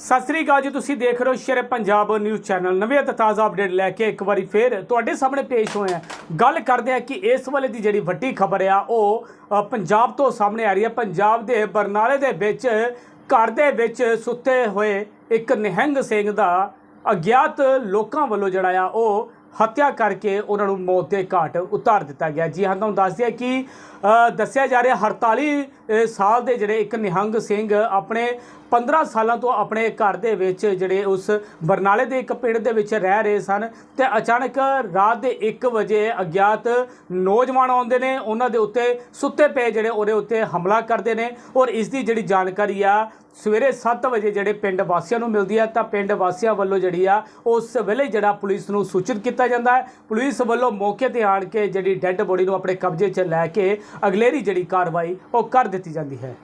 ਸਤਿ ਸ੍ਰੀ ਅਕਾਲ ਜੀ, ਤੁਸੀਂ ਦੇਖ ਰਹੇ ਹੋ ਸ਼ੇਰ ਪੰਜਾਬ ਨਿਊਜ਼ ਚੈਨਲ। ਨਵੇਂ ਅਤੇ ਤਾਜ਼ਾ ਅਪਡੇਟ ਲੈ ਕੇ ਇੱਕ ਵਾਰੀ ਫੇਰ ਤੁਹਾਡੇ ਸਾਹਮਣੇ ਪੇਸ਼ ਹੋਏ ਹਾਂ। ਗੱਲ ਕਰਦੇ ਹਾਂ ਕਿ ਇਸ ਵੇਲੇ ਦੀ ਜਿਹੜੀ ਵੱਡੀ ਖਬਰ ਆ, ਉਹ ਪੰਜਾਬ ਤੋਂ ਸਾਹਮਣੇ ਆ ਰਹੀ ਹੈ। ਪੰਜਾਬ ਦੇ ਬਰਨਾਲੇ ਦੇ ਵਿੱਚ, ਘਰ ਦੇ ਵਿੱਚ ਸੁੱਤੇ ਹੋਏ ਇੱਕ ਨਿਹੰਗ ਸਿੰਘ ਦਾ ਅਗਿਆਤ ਲੋਕਾਂ ਵੱਲੋਂ ਜਿਹੜਾ ਆ, ਉਹ ਹੱਤਿਆ ਕਰਕੇ ਉਹਨਾਂ ਨੂੰ ਮੌਤ ਦੇ ਘਾਟ ਉਤਾਰ ਦਿੱਤਾ ਗਿਆ। ਜੀ ਹਾਂ, ਤੁਹਾਨੂੰ ਦੱਸ ਦਿਆ ਕਿ ਦੱਸਿਆ ਜਾ ਰਿਹਾ 48 ਸਾਲ ਦੇ ਜਿਹੜੇ ਇੱਕ ਨਿਹੰਗ ਸਿੰਘ ਆਪਣੇ 15 ਸਾਲਾਂ ਤੋਂ ਆਪਣੇ ਘਰ ਦੇ ਵਿੱਚ ਜਿਹੜੇ ਉਸ ਬਰਨਾਲੇ ਦੇ ਇੱਕ ਪਿੰਡ ਦੇ ਵਿੱਚ ਰਹਿ ਰਹੇ ਸਨ ਤੇ ਅਚਾਨਕ ਰਾਤ ਦੇ 1 ਵਜੇ ਅਗਿਆਤ ਨੌਜਵਾਨ ਆਉਂਦੇ ਨੇ, ਉਹਨਾਂ ਦੇ ਉੱਤੇ ਸੁੱਤੇ ਪਏ ਜਿਹੜੇ ਉਹਦੇ ਉੱਤੇ ਹਮਲਾ ਕਰਦੇ ਨੇ ਔਰ ਇਸ ਦੀ ਜਿਹੜੀ ਜਾਣਕਾਰੀ ਆ, ਸਵੇਰੇ 7 ਵਜੇ ਜਿਹੜੇ ਪਿੰਡ ਵਾਸੀਆਂ ਨੂੰ ਮਿਲਦੀ ਹੈ ਤਾਂ ਪਿੰਡ ਵਾਸੀਆਂ ਵੱਲੋਂ ਜਿਹੜੀ ਆ, ਉਸ ਵੇਲੇ ਜਿਹੜਾ ਪੁਲਿਸ ਨੂੰ ਸੂਚਿਤ ਕੀਤਾ ਦਿੱਤਾ ਜਾਂਦਾ ਹੈ। ਪੁਲਿਸ ਵੱਲੋਂ ਮੌਕੇ ਤੇ ਆਣ ਕੇ ਜਿਹੜੀ ਡੈੱਡ ਬੋਡੀ ਨੂੰ ਆਪਣੇ ਕਬਜ਼ੇ 'ਚ ਲੈ ਕੇ ਅਗਲੇਰੀ ਜਿਹੜੀ ਕਾਰਵਾਈ ਉਹ ਕਰ ਦਿੱਤੀ ਜਾਂਦੀ ਹੈ।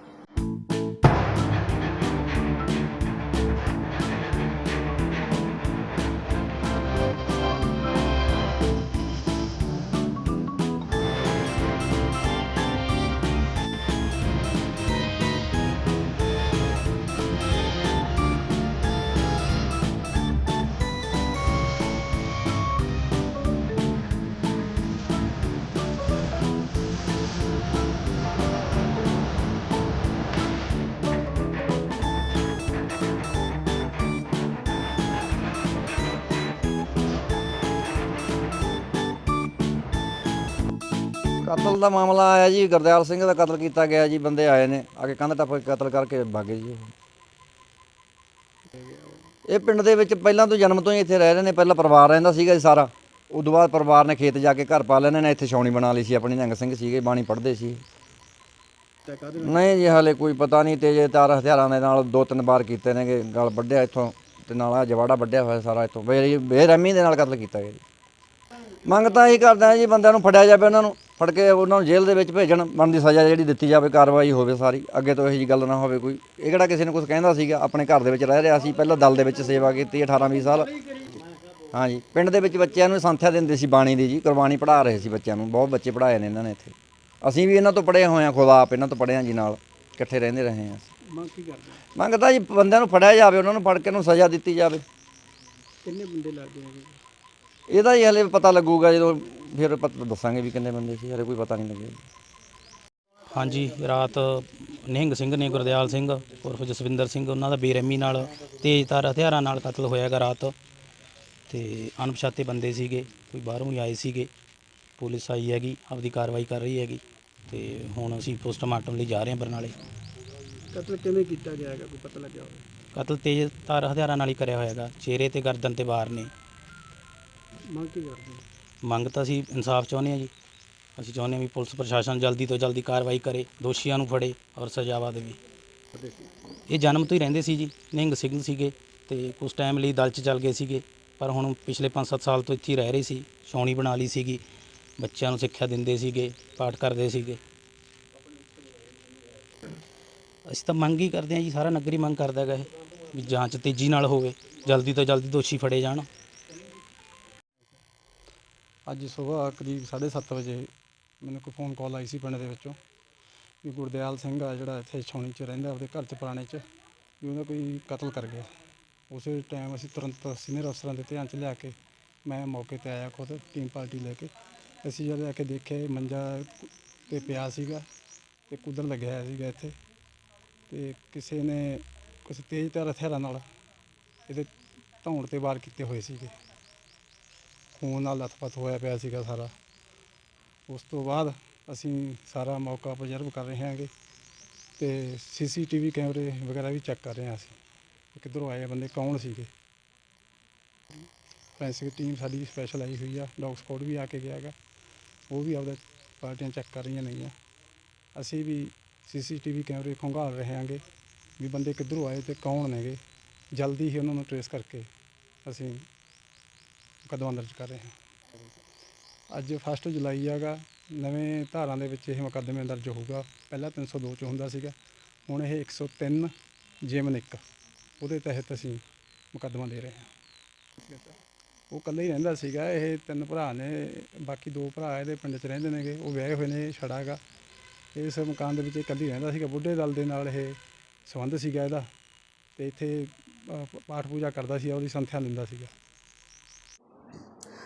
ਕਤਲ ਦਾ ਮਾਮਲਾ ਆਇਆ ਜੀ, ਗੁਰਦਿਆਲ ਸਿੰਘ ਦਾ ਕਤਲ ਕੀਤਾ ਗਿਆ ਜੀ, ਬੰਦੇ ਆਏ ਨੇ, ਆ ਕੇ ਕੰਧ ਟੱਪ ਕੇ ਕਤਲ ਕਰਕੇ ਭਾਗੇ ਜੀ ਉਹ। ਇਹ ਪਿੰਡ ਦੇ ਵਿੱਚ ਪਹਿਲਾਂ ਤੋਂ ਜਨਮ ਤੋਂ ਹੀ ਇੱਥੇ ਰਹਿ ਰਹੇ ਨੇ, ਪਹਿਲਾਂ ਪਰਿਵਾਰ ਰਹਿੰਦਾ ਸੀਗਾ ਜੀ ਸਾਰਾ। ਉਦੋਂ ਬਾਅਦ ਪਰਿਵਾਰ ਨੇ ਖੇਤ ਜਾ ਕੇ ਘਰ ਪਾ ਲੈਣੇ ਨੇ ਇੱਥੇ ਛਾਉਣੀ ਬਣਾ ਲਈ ਸੀ, ਆਪਣੀ ਨਿਹੰਗ ਸਿੰਘ ਸੀਗੇ, ਬਾਣੀ ਪੜ੍ਹਦੇ ਸੀ। ਨਹੀਂ ਜੀ, ਹਾਲੇ ਕੋਈ ਪਤਾ ਨਹੀਂ ਤੇਜੇ ਤਾਰ ਹਥਿਆਰਾਂ ਦੇ ਨਾਲ ਦੋ ਤਿੰਨ ਵਾਰ ਕੀਤੇ ਨੇਗੇ, ਗਲ ਵੱਢਿਆ ਇੱਥੋਂ, ਤੇ ਨਾਲ ਆ ਜਵਾੜਾ ਵੱਢਿਆ ਹੋਇਆ ਸਾਰਾ ਇੱਥੋਂ। ਬੇਰੀ ਬੇਰਹਿਮੀ ਦੇ ਨਾਲ ਕਤਲ ਕੀਤਾ ਗਿਆ ਜੀ। ਮੰਗ ਤਾਂ ਇਹੀ ਕਰਦਾ ਜੀ, ਬੰਦਿਆਂ ਨੂੰ ਫੜਿਆ ਜਾਵੇ ਉਹਨਾਂ ਨੂੰ। ਫੜ ਕੇ ਉਹਨਾਂ ਨੂੰ ਜੇਲ੍ਹ ਦੇ ਵਿੱਚ ਭੇਜਣ ਬਣਦੀ ਸਜ਼ਾ ਜਿਹੜੀ ਦਿੱਤੀ ਜਾਵੇ ਕਾਰਵਾਈ ਹੋਵੇ ਸਾਰੀ। ਅੱਗੇ ਤੋਂ ਇਹੋ ਜੀ ਗੱਲ ਨਾ ਹੋਵੇ ਕੋਈ। ਇਹ ਕਿਹੜਾ ਕਿਸੇ ਨੂੰ ਕੁਝ ਕਹਿੰਦਾ ਸੀਗਾ? ਆਪਣੇ ਘਰ ਦੇ ਵਿੱਚ ਰਹਿ ਰਿਹਾ ਸੀ ਪਹਿਲਾਂ ਦਲ ਦੇ ਵਿੱਚ ਸੇਵਾ ਕੀਤੀ 18 20 ਸਾਲ। ਹਾਂਜੀ ਪਿੰਡ ਦੇ ਵਿੱਚ ਬੱਚਿਆਂ ਨੂੰ ਸੰਥਿਆ ਦਿੰਦੇ ਸੀ ਬਾਣੀ ਦੀ ਜੀ ਕੁਰਬਾਨੀ ਪੜ੍ਹਾ ਰਹੇ ਸੀ ਬੱਚਿਆਂ ਨੂੰ। ਬਹੁਤ ਬੱਚੇ ਪੜ੍ਹਾਏ ਨੇ ਇਹਨਾਂ ਨੇ ਇੱਥੇ। ਅਸੀਂ ਵੀ ਇਹਨਾਂ ਤੋਂ ਪੜ੍ਹੇ ਹੋਏ ਹਾਂ ਖੁਦ ਆਪ ਇਹਨਾਂ ਤੋਂ ਪੜ੍ਹੇ ਜੀ ਨਾਲ। ਇਕੱਠੇ ਰਹਿੰਦੇ ਰਹੇ ਹਾਂ ਮੰਗ ਕੀ ਕਰਦੇ ਮੰਗਦਾ ਜੀ ਬੰਦਿਆਂ ਨੂੰ ਫੜਿਆ ਜਾਵੇ ਉਹਨਾਂ ਨੂੰ ਫੜ ਕੇ ਨੂੰ ਸਜ਼ਾ ਦਿੱਤੀ ਜਾਵੇ। ਕਿੰਨੇ ਬੰਦੇ ਲੱਗਦੇ ਹੈਗੇ? ਇਹਦਾ ਹੀ ਹਲੇ ਪਤਾ ਲੱਗੂਗਾ ਜਦੋਂ ਫਿਰ ਪਤਾ ਦੱਸਾਂਗੇ ਵੀ ਕਿੰਨੇ ਬੰਦੇ ਸੀ ਹਲੇ ਕੋਈ ਪਤਾ ਨਹੀਂ ਲੱਗਿਆ। ਹਾਂਜੀ ਰਾਤ ਨਿਹੰਗ ਸਿੰਘ ਨੇ ਗੁਰਦਿਆਲ ਸਿੰਘ ਉਰਫ ਜਸਵਿੰਦਰ ਸਿੰਘ ਉਹਨਾਂ ਦਾ ਬੇਰਹਿਮੀ ਨਾਲ ਤੇਜ਼ਧਾਰ ਹਥਿਆਰਾਂ ਨਾਲ ਕਤਲ ਹੋਇਆਗਾ ਰਾਤ। ਤੇ ਅਣਪਛਾਤੇ ਬੰਦੇ ਸੀਗੇ ਕੋਈ ਬਾਹਰੋਂ ਹੀ ਆਏ ਸੀਗੇ। ਪੁਲਿਸ ਆਈ ਹੈਗੀ ਆਪਦੀ ਕਾਰਵਾਈ ਕਰ ਰਹੀ ਹੈਗੀ। ਤੇ ਹੁਣ ਅਸੀਂ ਪੋਸਟਮਾਰਟਮ ਲਈ ਜਾ ਰਹੇ ਹਾਂ ਬਰਨਾਲੇ। ਕਤਲ ਕਿਵੇਂ ਕੀਤਾ ਗਿਆ ਹੈਗਾ ਕੋਈ ਪਤਾ ਲੱਗਿਆ ਹੋਵੇ? ਕਤਲ ਤੇਜ਼ਧਾਰ ਹਥਿਆਰਾਂ ਨਾਲ ਹੀ ਕਰਿਆ ਹੋਇਆਗਾ ਚਿਹਰੇ ਤੇ ਗਰਦਨ ਤੇ ਵਾਰ ਨੇ। ਮੰਗ ਕੀ ਕਰਦੇ ਮੰਗ ਤਾਂ ਅਸੀਂ ਇਨਸਾਫ ਚਾਹੁੰਦੇ ਹਾਂ ਜੀ। ਅਸੀਂ ਚਾਹੁੰਦੇ ਹਾਂ ਵੀ ਪੁਲਿਸ ਪ੍ਰਸ਼ਾਸਨ ਜਲਦੀ ਤੋਂ ਜਲਦੀ ਕਾਰਵਾਈ ਕਰੇ, ਦੋਸ਼ੀਆਂ ਨੂੰ ਫੜੇ ਔਰ ਸਜ਼ਾਵਾ ਦੇਵੇ ਇਹ ਜਨਮ ਤੋਂ ਹੀ ਰਹਿੰਦੇ ਸੀ ਜੀ, ਨਿਹੰਗ ਸਿੰਘ ਸੀਗੇ ਤੇ ਕੁਝ ਟਾਈਮ ਲਈ ਦਲ 'ਚ ਚੱਲ ਗਏ ਸੀਗੇ। ਪਰ ਹੁਣ ਪਿਛਲੇ 5-7 ਸਾਲ ਤੋਂ ਇੱਥੇ ਹੀ ਰਹਿ ਰਹੇ ਸੀ, ਛਾਉਣੀ ਬਣਾ ਲਈ ਸੀਗੀ। ਬੱਚਿਆਂ ਨੂੰ ਸਿੱਖਿਆ ਦਿੰਦੇ ਸੀਗੇ, ਪਾਠ ਕਰਦੇ ਸੀਗੇ। ਅਸੀਂ ਤਾਂ ਮੰਗ ਹੀ ਕਰਦੇ ਹਾਂ ਜੀ, ਸਾਰਾ ਨਗਰ ਹੀ ਮੰਗ ਕਰਦਾ ਹੈਗਾ ਇਹ, ਵੀ ਜਾਂਚ ਤੇਜ਼ੀ ਨਾਲ ਹੋਵੇ, ਜਲਦੀ ਤੋਂ ਜਲਦੀ ਦੋਸ਼ੀ ਫੜੇ ਜਾਣ। ਅੱਜ ਸੁਬਾਹ ਕਰੀਬ 7:30 ਵਜੇ ਮੈਨੂੰ ਕੋਈ ਫੋਨ ਕਾਲ ਆਈ ਸੀ ਪਿੰਡ ਦੇ ਵਿੱਚੋਂ ਵੀ ਗੁਰਦਿਆਲ ਸਿੰਘ ਆ ਜਿਹੜਾ ਇੱਥੇ ਛਾਉਣੀ 'ਚ ਰਹਿੰਦਾ ਉਹਦੇ ਘਰ 'ਚ ਪੁਰਾਣੇ 'ਚ, ਵੀ ਉਹਦਾ ਕੋਈ ਕਤਲ ਕਰ ਗਿਆ। ਉਸੇ ਟਾਈਮ ਅਸੀਂ ਤੁਰੰਤ ਸੀਨੀਅਰ ਅਫਸਰਾਂ ਦੇ ਧਿਆਨ 'ਚ ਲਿਆ ਕੇ ਮੈਂ ਮੌਕੇ ਤੇ ਆਇਆ ਖੁਦ ਟੀਮ ਪਾਰਟੀ ਲੈ ਕੇ। ਅਸੀਂ ਜਦ ਆ ਕੇ ਦੇਖਿਆ, ਇਹ ਮੰਜਾ ਤੇ ਪਿਆ ਸੀਗਾ ਤੇ ਕੁੱਦਣ ਲੱਗਿਆ ਹੋਇਆ ਸੀਗਾ ਇੱਥੇ। ਤੇ ਕਿਸੇ ਨੇ ਕੁਝ ਤੇਜ਼ ਧਾਰ ਹਥਿਆਰਾਂ ਨਾਲ ਇਹਦੇ ਧੌਣ ਤੇ ਵਾਰ ਕੀਤੇ ਹੋਏ ਸੀਗੇ। ਫੋਨ ਨਾਲ ਲੱਥਪੱਥ ਹੋਇਆ ਪਿਆ ਸੀਗਾ ਸਾਰਾ। ਉਸ ਤੋਂ ਬਾਅਦ ਅਸੀਂ ਸਾਰਾ ਮੌਕਾ ਅਬਜ਼ਰਵ ਕਰ ਰਹੇ ਹਾਂਗੇ ਤੇ ਸੀਸੀਟੀਵੀ ਕੈਮਰੇ ਵਗੈਰਾ ਵੀ ਚੈੱਕ ਕਰ ਰਹੇ ਹਾਂ ਅਸੀਂ। ਕਿੱਧਰੋਂ ਆਏ ਬੰਦੇ, ਕੌਣ ਸੀਗੇ? ਫੈਂਸਿੰਗ ਟੀਮ ਸਾਡੀ ਸਪੈਸ਼ਲ ਆਈ ਹੋਈ ਆ ਡੌਗ ਸਕੁਆਡ ਵੀ ਆ ਕੇ ਗਿਆ ਹੈਗਾ। ਉਹ ਵੀ ਆਪਦਾ ਪਾਰਟੀਆਂ ਚੈੱਕ ਕਰ ਰਹੀਆਂ ਨੇਗੀਆਂ। ਅਸੀਂ ਵੀ ਸੀਸੀਟੀਵੀ ਕੈਮਰੇ ਖੰਗਾਲ ਰਹੇ ਹਾਂਗੇ ਵੀ ਬੰਦੇ ਕਿੱਧਰੋਂ ਆਏ ਤੇ ਕੌਣ ਨੇਗੇ। ਜਲਦੀ ਹੀ ਉਹਨਾਂ ਨੂੰ ਟਰੇਸ ਕਰਕੇ ਅਸੀਂ ਮੁਕੱਦਮਾ ਦਰਜ ਕਰ ਰਹੇ ਹਾਂ। ਅੱਜ 1 ਜੁਲਾਈ ਹੈਗਾ, ਨਵੇਂ ਧਾਰਾਂ ਦੇ ਵਿੱਚ ਇਹ ਮੁਕੱਦਮੇ ਦਰਜ ਹੋਊਗਾ। ਪਹਿਲਾਂ 302 ਚ ਹੁੰਦਾ ਸੀਗਾ, ਹੁਣ ਇਹ 103 ਜਿਮਨ 1 ਉਹਦੇ ਤਹਿਤ ਅਸੀਂ ਮੁਕੱਦਮਾ ਦੇ ਰਹੇ ਹਾਂ। ਉਹ ਇਕੱਲੇ ਹੀ ਰਹਿੰਦਾ ਸੀਗਾ, ਇਹ ਤਿੰਨ ਭਰਾ ਨੇ, ਬਾਕੀ ਦੋ ਭਰਾ ਇਹਦੇ ਪਿੰਡ 'ਚ ਰਹਿੰਦੇ ਨੇਗੇ, ਉਹ ਵਿਆਹੇ ਹੋਏ ਨੇ ਛੜਾ ਹੈਗਾ। ਇਸ ਮਕਾਨ ਦੇ ਵਿੱਚ ਇਹ ਇਕੱਲੀ ਰਹਿੰਦਾ ਸੀਗਾ, ਬੁੱਢੇ ਦਲ ਦੇ ਨਾਲ ਇਹ ਸੰਬੰਧ ਸੀਗਾ ਇਹਦਾ। ਤੇ ਇੱਥੇ ਪਾਠ ਪੂਜਾ ਕਰਦਾ ਸੀ, ਉਹਦੀ ਸੰਥਿਆ ਦਿੰਦਾ ਸੀਗਾ।